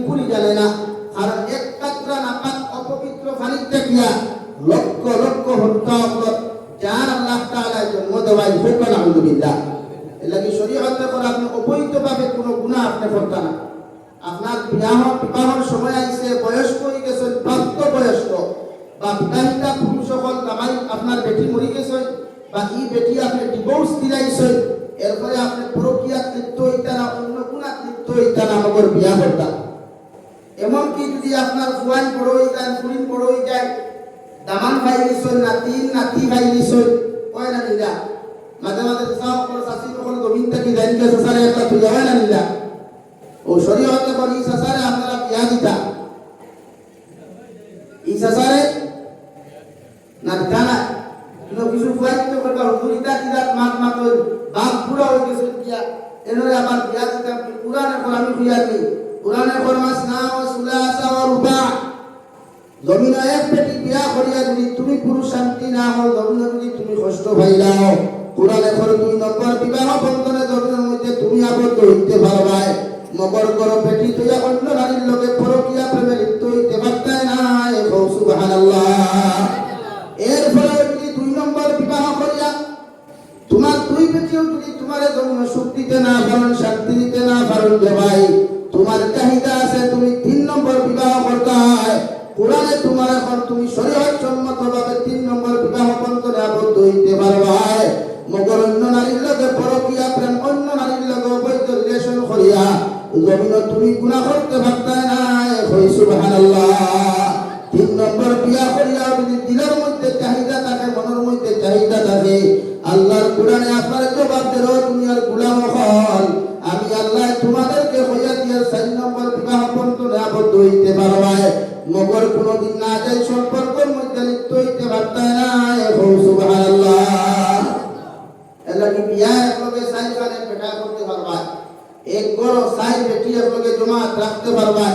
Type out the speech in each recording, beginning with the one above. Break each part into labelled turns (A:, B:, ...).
A: বিলকুলই জানে না। কারণ এক কাতরা নাপাক, অপবিত্র পানির দেখিয়া লক্ষ লক্ষ হত্যা অপরাধ যার আল্লাহ তাআলা জন্ম দেওয়াই হোক, আলহামদুলিল্লাহ। এর শরীয়তে করে আপনি অবৈধভাবে কোনো গুনাহ আপনি করতে না। আপনার বিবাহ, বিবাহর সময় আইসে বয়স্ক হয়ে গেছেন প্রাপ্ত বয়স্ক বা বিবাহিতা পুরুষ সকল কামাই আপনার বেটি মরি গেছেন, বা ই বেটি আপনি ডিভোর্স দিলাইছেন, এরপরে আপনি প্রক্রিয়া লিপ্ত হইতা না, অন্য গুণা লিপ্ত হইতা না আমাদের বিয়া করতাম এমনকি যদি আপনার ফুয়ান বড় হয়ে যায় ফুরিন বড় হয়ে যায়, দামান ভাই নিশ্চয়, নাতি নাতি ভাই নিশ্চয় কয় না নিলা মাঝে মাঝে করে শাশি সকল জমিন থেকে জানি গেছে সারে একটা তুই হয় না নিলা ও শরীয়তে বলি সাসারে আপনারা বিয়া দিতা? ই সাসারে না, দিতা না। কিন্তু কিছু ফুয়াইতে করবা হুজুরিতা দিদাত মাত মাত বাপ পুরা হয়ে গেছে বিয়া এনরে আবার বিয়া দিতাম পুরানে কর আমি বিয়া দিই। পুরানে ফরমাস, না ও সুলাসা ও রুবা। জমিন এক পেটি বিয়া করিয়া যদি তুমি পুরুষ শান্তি না হও, জমিন যদি তুমি কষ্ট পাইলাও কোরআনে খর দুই নম্বর বিবাহ বন্ধনে জমিনের মধ্যে তুমি আবদ্ধ হইতে পারবাই। মগর করো পেটি তুইয়া অন্য নারীর লোকে পরকিয়া প্রেমে লিপ্ত হইতে পারতাই না। এখন সুবহানাল্লাহ। এর ফলে যদি দুই নম্বর বিবাহ করিয়া তোমার দুই বেটিও যদি তোমার জন্য সুখ দিতে না পারেন, শান্তি দিতে না পারেন ভাই তোমার চাহিদা আছে, তুমি তিন নম্বর বিবাহ করতে হয়। কোরআনে তোমার এখন তুমি শরীয়ত সম্মত ভাবে তিন নম্বর বিবাহ বন্ধনে আবদ্ধ হইতে পারবা মগর অন্য নারীর লগে পরকিয়া প্রেম, অন্য নারীর লগে অবৈধ রিলেশন করিয়া জমিন তুমি গুনাহ করতে পারতাই না হই সুবহানাল্লাহ। তিন নম্বর বিয়া করিয়া যদি দিলের মধ্যে চাহিদা থাকে, মনের মধ্যে চাহিদা থাকে, আল্লাহর কোরআনে আপনার জবাব দেব দুনিয়ার গোলাম হল পারবাই মগর কোনদিন না যাই সম্পর্কের মধ্যে লিপ্ত হইতে পারতাই না। হো, সুবহানাল্লাহ। এলাকি বিয়া একলগে সাই কানে পেটা করতে পারবা এক বড় সাই বেটি একলগে জমাত রাখতে পারবা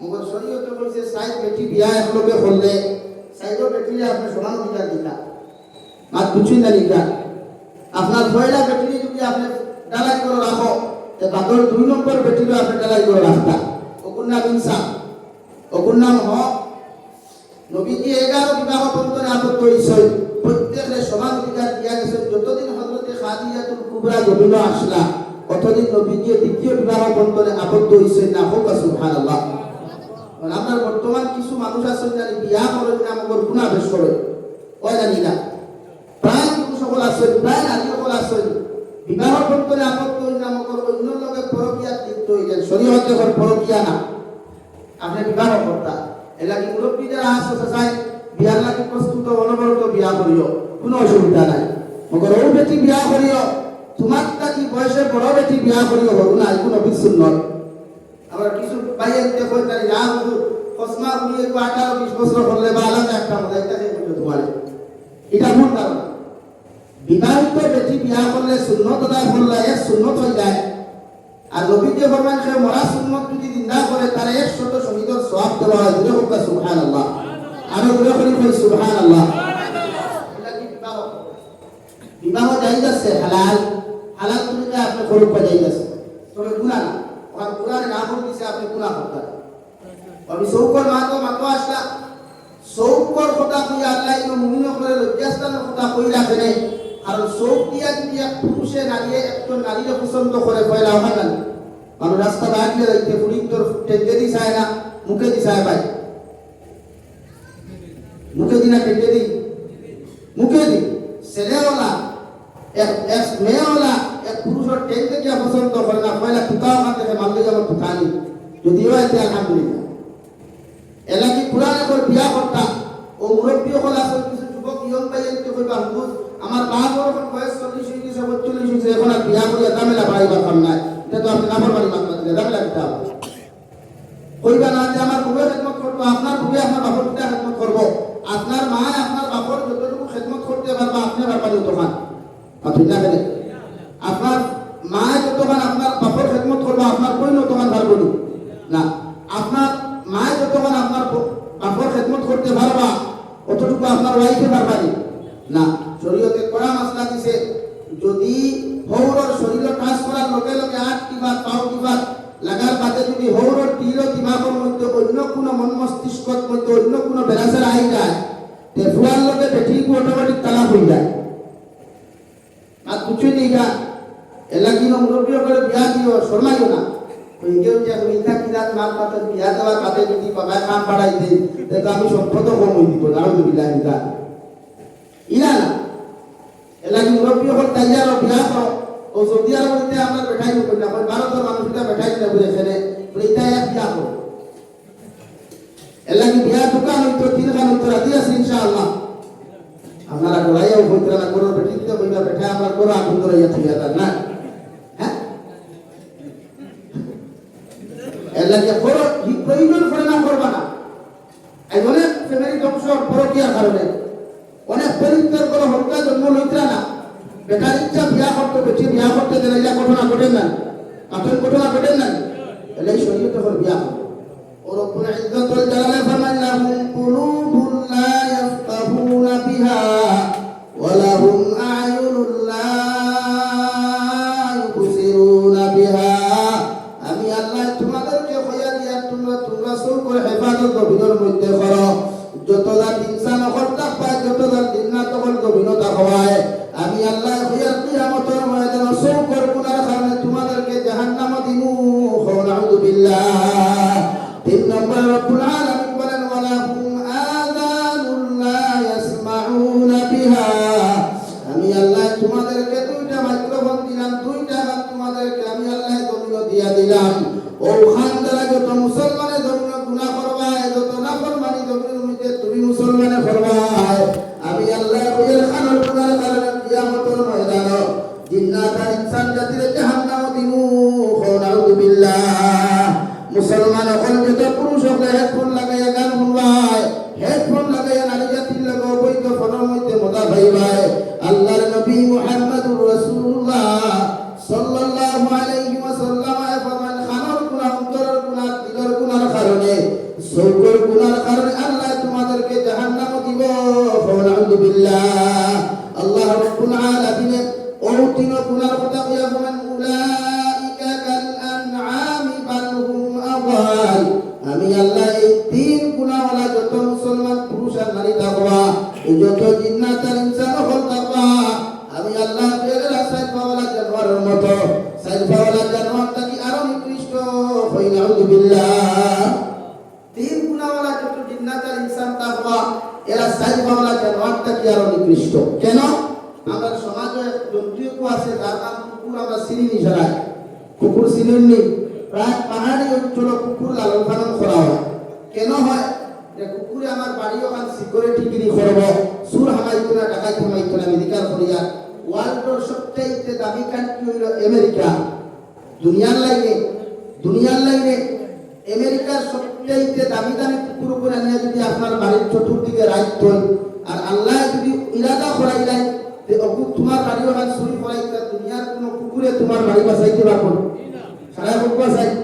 A: মগর শরীয়তে বলছে, সাই বেটি বিয়া একলগে করলে সাইডো বেটিলে আপনি সমান অধিকার দিতা। আর কিছুই না নিতা আপনার পয়লা বেটিলে যদি আপনি ডালাই করে রাখো, তে বাদর দুই নম্বর বেটিলে আপনি ডালাই করে রাখতা। নাম ইনসাফ নাম হক। নবীজি এগারো বিবাহ বন্ধনে আবদ্ধ হয়েছে। প্রত্যেকের সমান অধিকার দিয়া গেছে। যতদিন হজরতে খাদিজাতুল কুবরা জমিন আসলা অতদিন নবীজি দ্বিতীয় বিবাহ বন্ধনে আবদ্ধ হয়েছে। না হোক, সুবহানাল্লাহ। আপনার বর্তমান কিছু মানুষ আছেন জানি বিয়া করেন না আমাদের গুণা বেশ করে। কয় জানি না প্রায় পুরুষ সকল আছেন, প্রায় নারী সকল আছেন। বিবাহ বন্ধনে আবদ্ধ হয়ে না আমাদের অন্য লোকে পরকিয়া লিপ্ত হয়ে যান শরীয়তে ঘর পরকিয়া না। আপনি বিবাহ কর্তা। এলাকি মুরব্বী যারা আছে চাই বিয়ার লাগি প্রস্তুত অনবরত বিয়া করিও, কোনো অসুবিধা নাই। মগর ও বেটি বিয়া করিও, তোমার কি বয়সে বড় বেটি বিয়া করিও হবু না কোনো বিচ্ছুন্ন আবার কিছু বাইরে দেখো, তার যা হুজুর কসমা গুলি একটু আঠারো বিশ বছর হলে বা আলাদা একটা মজা এটা যে বলল তোমার। এটা ভুল ধারণা। বিবাহিত বেটি বিয়া করলে শূন্যত দায় করলে এক শূন্যত হয়ে যায়। আর নবীকে ফরমান সে মরা হয় দূরে হোক সুবহানাল্লাহ আরও করি কই সুবহানাল্লাহ বিবাহ জায়েজ আছে হালাল হালাল তরিকা আপনি করুক পা জায়েজ আছে তবে গুনাহ না ওখানে কোরআনে না বলে দিছে আপনি গুনাহ করতে আমি সৌকর মাতো মাতো আসলা সৌকর কথা কই আল্লাহ ইনো মুমিন করে লজ্জাস্থানের কথা কই রাখে নাই কারণ চোখ দিয়া যদি এক পুরুষে নারীয়ে একজন নারীরে পছন্দ করে পয়লা হয় না মানুষ রাস্তা বাইরে যাইতে টেকে দি চায় না না টেকে দি। মুখে দি। ছেলেওয়ালা, এক এক মেয়েওয়ালা, এক পুরুষের টেকে দিয়া পছন্দ করে না পয়লা টুকাও না থেকে মারলে যাব টুকানি যদিও এতে আলহামদুলিল্লাহ। এলাকি পুরান এখন বিয়া করতা। ও মুরব্বী হল আছে কিছু যুবক, ইয়ং পাই এনতে কইবা হুজুর আমার বড় এখন বয়স চল্লিশ হয়ে গেছে বত্রিশ হয়েছে এখন আর বিয়া করিয়া দামেলা বাড়াইবার কাম নাই। এটা তো আপনি নাফর বাড়ি মাত্রা দিলে দামেলা দিতে হবে। কইবা না যে আমার বুড়ে খেদমত করব, আপনার বুড়ে আপনার বাপর পিতা খেদমত করব। আপনার মা, আপনার বাপর যতটুকু খেদমত করতে পারবা আপনি ব্যাপারে তখন আপনি না আপনার মা যতক্ষণ আপনার বাপর খেদমত করব, আপনার কই তখন পারব না, আপনার মা যতক্ষণ আপনার বাপর খেদমত করতে পারবা, অতটুকু আপনার ওয়াইফে পারবানি না শরীয়তে কড়া মাসলা দিছে যদি হৌরর শরীর কাজ করার লগে লগে আট কিবা পাও কিবা লাগার বাদে যদি হৌর টিল দিমাগের মধ্যে অন্য কোনো মন মস্তিষ্কর মধ্যে অন্য কোনো বেরাসের আই যায়, তে ফুয়ার লগে বেঠি অটোমেটিক তালাক হয়ে যায়। আর কিছু নেই গা এলা কি মুরব্বী করে বিয়া দিও, শর্মাইও না। কইগেও যে আমি ইটা কি রাত মার পাতে বিয়া দেওয়ার পাতে যদি বাবা কাম বাড়াই দেই, তো আমি সম্পদ কম হই দিব ইটা ইলা না এলা কি মুরব্বী হল তাইয়ার বিয়া করো। ও সৌদি আরবতে আমরা বেঠাই করি না ওই ভারতের মানুষটা বেঠাই না বুঝে বলে এটা এক বিয়া করো এলা কি বিয়া দোকান হইতো তিন খান হইতো রাজি আছে ইনশাআল্লাহ। আপনারা গোড়াইয়াও হইতো না করো বেঠিতে হইতা বেঠা আমার করো আগুন ধরাইয়া ঠিক আছে না? হ্যাঁ? এলা কি করো প্রয়োজন পড়ে না করবা না। এই অনেক ফ্যামিলি ধ্বংস পরকিয়ার কারণে? অনেক পরিত্যাগ করে হত্যা জন্ম লইতরা না। বেকার ইচ্ছা করতে বেশি বিয়া করতে গেলে যা ঘটনা ঘটেন না আসল ঘটনা ঘটেন না এলে শরীর তখন বিয়া হবে। ও রব্বুল ইজ্জতুল জালালে ফরমান লাহুম বিল্লাহ তিন নম্বর রব্বুল আলামিন মুসলমান এখন যত পুরুষ হলে হেডফোন লাগাইয়া গান শুনবায়। হেডফোন লাগাইয়া নারী জাতির লগে অবৈধ ফোনের মধ্যে মজা ভাইবায় আদাল আমি আল্লাহ এই তিন গুণাওয়ালা যত মুসলমান, পুরুষ আর নারী থাকবা। যত জিন্নাত আর ইনসান হল কুকুর লালন পালন করা হয়। কেন হয়? যে কুকুরে আমার বাড়ি ওখান সিকিউরিটি গিরি করব সুর ওয়ার্ল্ডের সবচেয়ে দামি কান্ট্রি হইল আমেরিকা দুনিয়ার লাইনে দুনিয়ার লাইনে আমেরিকার সবচেয়ে দামি দামি কুকুর উপরে যদি আপনার বাড়ির চতুর্দিকে রাইত আর আল্লাহ যদি ইরাদা করাই দেয় যে অকু তোমার বাড়ি ওখান চুরি করাই দুনিয়ার কোনো কুকুরে তোমার বাড়ি বাঁচাইতে পারব সারা কুকুর চাই কুকুর ভালা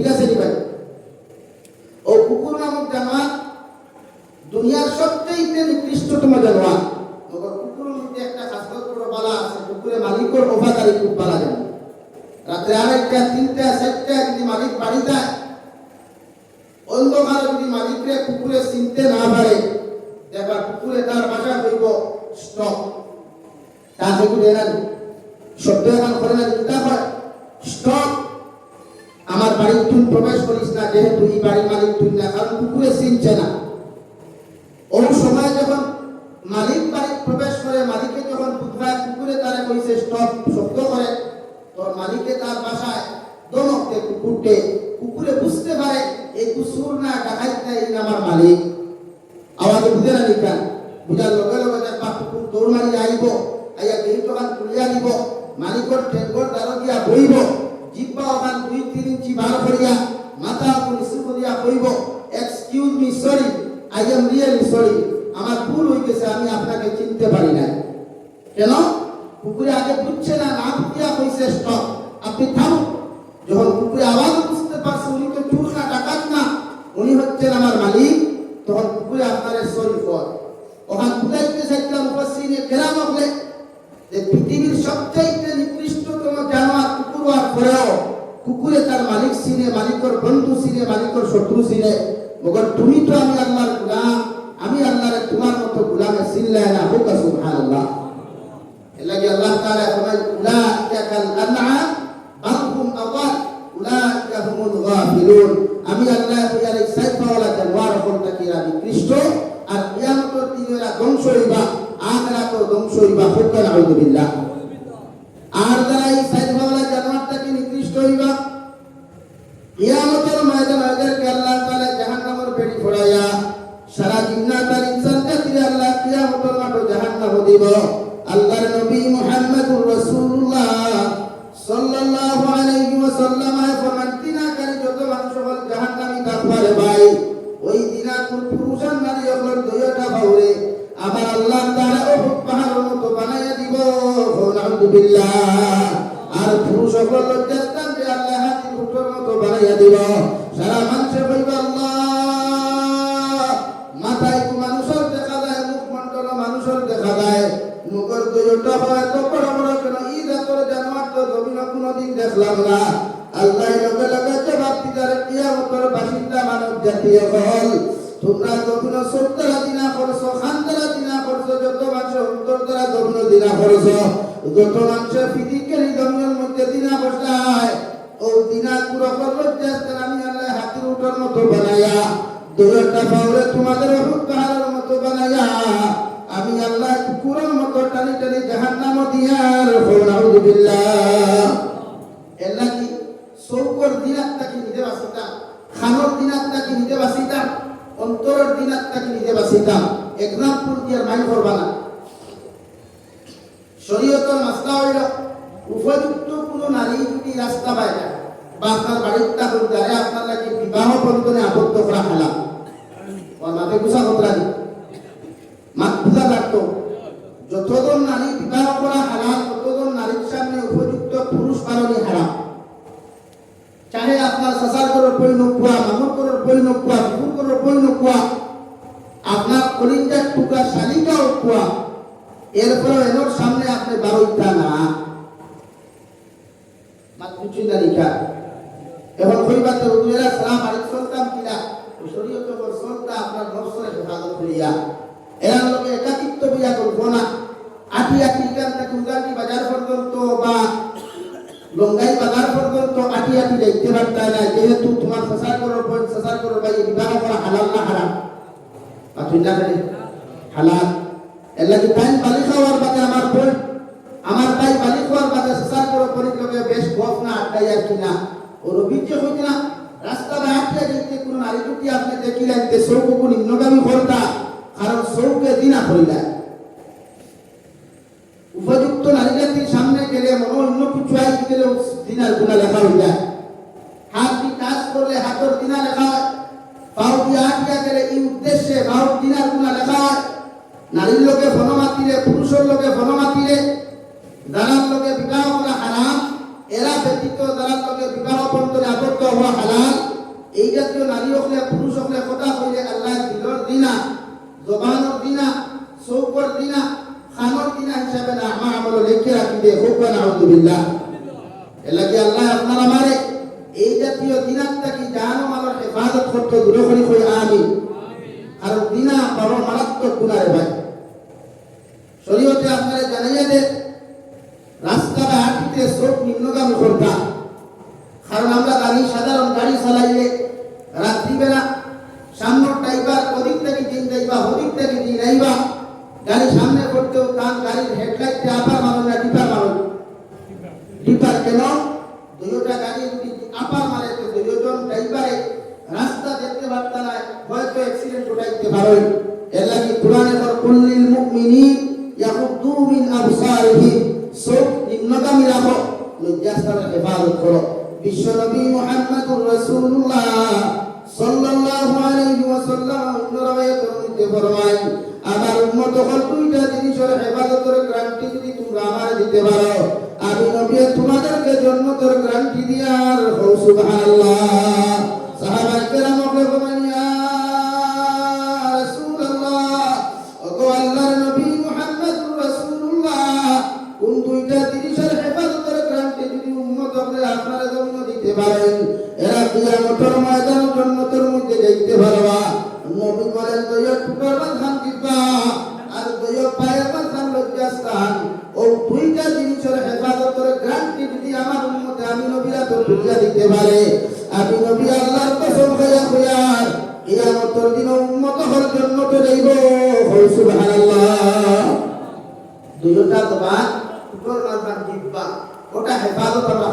A: ঠিক আছে নি ভাই? ও কুকুর নামক জানোয়ার দুনিয়ার সবচেয়ে নিকৃষ্টতম জানোয়ার। মগর কুকুরের মধ্যে একটা খাসলত বড় বালা আছে কুকুরে মালিকর অভাকারী খুব বালা জানে রাত্রে আরেকটা, তিনটা চারটা যদি মালিক বাড়ি যায় অন্ধকারে যদি মালিকরে কুকুরে চিনতে না পারে দেখবা কুকুরে তার বাসা হইব স্টক তা কুকুরে না শব্দ এখন করে না চিন্তা হয় স্টপ আমার বাড়ির তুই প্রবেশ করিস না, যেহেতু এই বাড়ির মালিক তুই না কারণ কুকুরে চিনছে না। ওই সময় যখন মালিক বাড়ি প্রবেশ করে, মালিকে যখন বুধবার কুকুরে তারা কইছে, স্টপ শব্দ করে, তো মালিকে তার বাসায় দমকতে কুকুরটে কুকুরে বুঝতে পারে এই কুসুর না ডাকাইত না, এই আমার মালিক। আওয়াজ বুঝে না নিকা বুঝার লগে লগে দেখবা কুকুর দৌড় মারি আইব, আইয়া গেট ওখান খুলিয়া দিব, মালিকর ঠেঙ্গর দ্বারা দিয়া বইব। জিব্বা ওখান দুই, তিন ইঞ্চি বার করিয়া মাথা নিচু করিয়া কইব excuse me sorry I am really sorry আমার ভুল হয়ে গেছে, আমি আপনাকে চিনতে পারি না কেন? পুকুরে আগে বুঝছে না না হয়েছে স্টপ আপনি থামুন। মালিক চিনে মালিকর বন্ধু চিনে মালিকর শত্রু চিনে মগর তুমি তো আমি আল্লাহর গুলাম, আমি আল্লাহর তোমার মতো গুলামে চিনলে না হোক সুবহানাল্লাহ। এলাকি আল্লাহ তাআলা ফরমান উলাইকা কাল আনআম, বাল হুম আদাল উলাইকা গাফিলুন। আমি আল্লাহ কইয়ার এই সাইফাওয়ালা জানোয়ার হল তাকে আমি কৃষ্ট, আর কিয়ামতের দিনে ধ্বংস হইবা আখরাত ধ্বংস হইবা। ফুকান আউযুবিল্লাহ আর কিয়ামতের ময়দানে এদেরকে আল্লাহ তাআলা জাহান্নামের পেটি ফোড়াইয়া সারা জিন্নাত আর ইনসান জাতিরে আল্লাহ কিয়ামতের মাঠে জাহান্নাম দিব। আল্লাহর নবী মুহাম্মদুর রাসূলুল্লাহ সাল্লাল্লাহু আলাইহি ওয়াসাল্লাম ফরমান তিনা কারি যত মানুষ হল জাহান্নামী কাফারে ভাই, ওই দিনা কোন পুরুষ আর নারী হল দুইটা বাউরে আবার আল্লাহ তাআলা উহুদ পাহাড়ের মতো বানাইয়া দিব। আলহামদুলিল্লাহ আর পুরুষ হল লজ্জাস্থান যে আল্লাহ উঠোর মতো বানাইয়া দিব সারা মানুষের কইবা আল্লাহ, মাথায় মানুষের দেখা যায় মুখ মন্ডল মানুষের দেখা যায়। মুখের দুইটা হয় তো বড় বড় কেন? ঈদ এতর জানোয়ার তো জমিন কোনোদিন দেখলাম না। আল্লাহ লগে লগে জবাব দিদার কিয়ামতের বাসিন্দা মানব জাতীয় হল তোমরা যখন সত্তর দিনা করছ খান্তরা দিনা করছ যত মানুষ অন্তর দ্বারা যখন দিনা করছ যত মানুষ ফিজিক্যালি আমি আল্লাহ হাতির উঠার মতো বানাইয়া দুইটা পাওরে তোমাদের পাহাড়ের মতো বানাইয়া আমি আল্লাহ কুকুরের মতো টানি টানি জাহান্নাম দিয়ার নাউযুবিল্লাহ এল্লা কি সৌকর দিনাত্তাকে নিজে বাসিতাম খানোর দিনাত্তাকে নিজে বাসিতাম অন্তরের দিনাত্তাকে নিজে বাসিতাম এক্সাম্পল দিয়ে মাইন্ড করবা না শরীয়তের মাসলা হইল উপযুক্ত কোনো নারী যদি রাস্তা পায় না বা আপনার বাড়ির তাহলে আপনার নাকি বিবাহ বন্ধনে আবদ্ধ করা হালাল ওর মাথে গুছা কথা লাগে মাত বুঝা লাগতো যতজন নারী বিবাহ করা হালাল ততজন নারীর সামনে উপযুক্ত পুরুষ কারণে হারাম চাহে আপনার সাসার করার বই নোকুয়া মামুর করার বই নোকুয়া বিপুর করার বই নোকুয়া আপনার কলিঞ্জার টুকরা শালিকা উঠুয়া এরপর এনোর সামনে আপনি বারোইটা না মাতৃ লিখা এখন কইবাতে হুজুরেরা সালাম আলাইকুম সলতাম কিলা ও শরীয়ত কর সলতা আপনার নফসের হেফাজত করিয়া। এরা লোকে একাকিত্ব বিয়া করব না। আটি আটি এখান থেকে উগান্ডি বাজার পর্যন্ত বা লঙ্গাই বাজার পর্যন্ত আটি আটি দেখতে পারতা না। যেহেতু তোমার সাসার করার পর সাসার করার ভাই বিবাহ করা হালাল না হারাম? পাতুই না খালি হালাল। এর লাগি তাই বালি খাওয়ার বাদে আমার বোন আমার তাই বালি খাওয়ার বাদে সাসার করার পরে লগে বেশ গপ না আড্ডাই আর কিনা। হইতে না, রাস্তা কোনো নারী টুকি আপনি দেখিলেন যে নিম্নগামী কারণ দিনা উপযুক্ত নারী জাতির সামনে গেলে মনে অন্য কিছু গেলে দিনার গুণা লেখা হয়ে যায় হাত দিয়ে কাজ করলে হাতের দিনা লেখা হয়। দিয়ে আটকে গেলে এই উদ্দেশ্যে পাও দিনার গুণা লেখা হয়। নারীর লোকে বনমাতিরে পুরুষের লোকে বনমাতিরে যারার লোকে বিবাহ করা এরা ব্যতীত যারার লোকে বিবাহ বন্ধনে আবদ্ধ হওয়া হালাল, এই জাতীয় নারী হলে পুরুষ হলে কথা হইলে আল্লাহ দিলর দিনা জবানোর দিনা চৌকর দিনা খানোর দিনা হিসাবে না আমার আমল লিখে রাখিবে হোক না আলহামদুলিল্লাহ এলাকি আল্লাহ আপনার আমারে এই জাতীয় দিনাত্মাকে জানো মালার হেফাজত করতে দূরে করি কই আমি আর দিনা বড় মারাত্মক গুণারে ভাই শরীয়তে আপনারা জানাইয়া দেন রাস্তা বা হাঁটিতে চোখ নিম্নগামী করতা কারণ আমরা গাড়ি রাসূলুল্লাহ সাল্লাল্লাহু আলাইহি ওয়াসাল্লাম অন্য রাওয়ায়াতের মধ্যে ফরমায়, আমার জিনিসের হেফাজতের তোমরা আমার দিতে পারো। আমি নবী তোমাদেরকে জন্মতের গ্যারান্টি দিয়ার হো সুবহানাল্লাহ। এরা কিয়ামতের ময়দান জন্নতের মধ্যে যাইতে পারবা নবী বলেন দয়া টুকার বাঁধান দিবা আর দয়া পায়ের বাঁধান লজ্জাস্থান ও দুইটা জিনিসের হেফাজতের গ্যারান্টি যদি আমার উম্মতে আমি নবীরা তো দুইটা দিতে পারে, আমি নবী আল্লাহর কসম হইয়া হইয়ার কিয়ামতের দিন উম্মত হল জন্নতে যাইব হল সুবহানাল্লাহ। দুইটা তোমার টুকর মারবার দিব্বা ওটা হেফাজত আমরা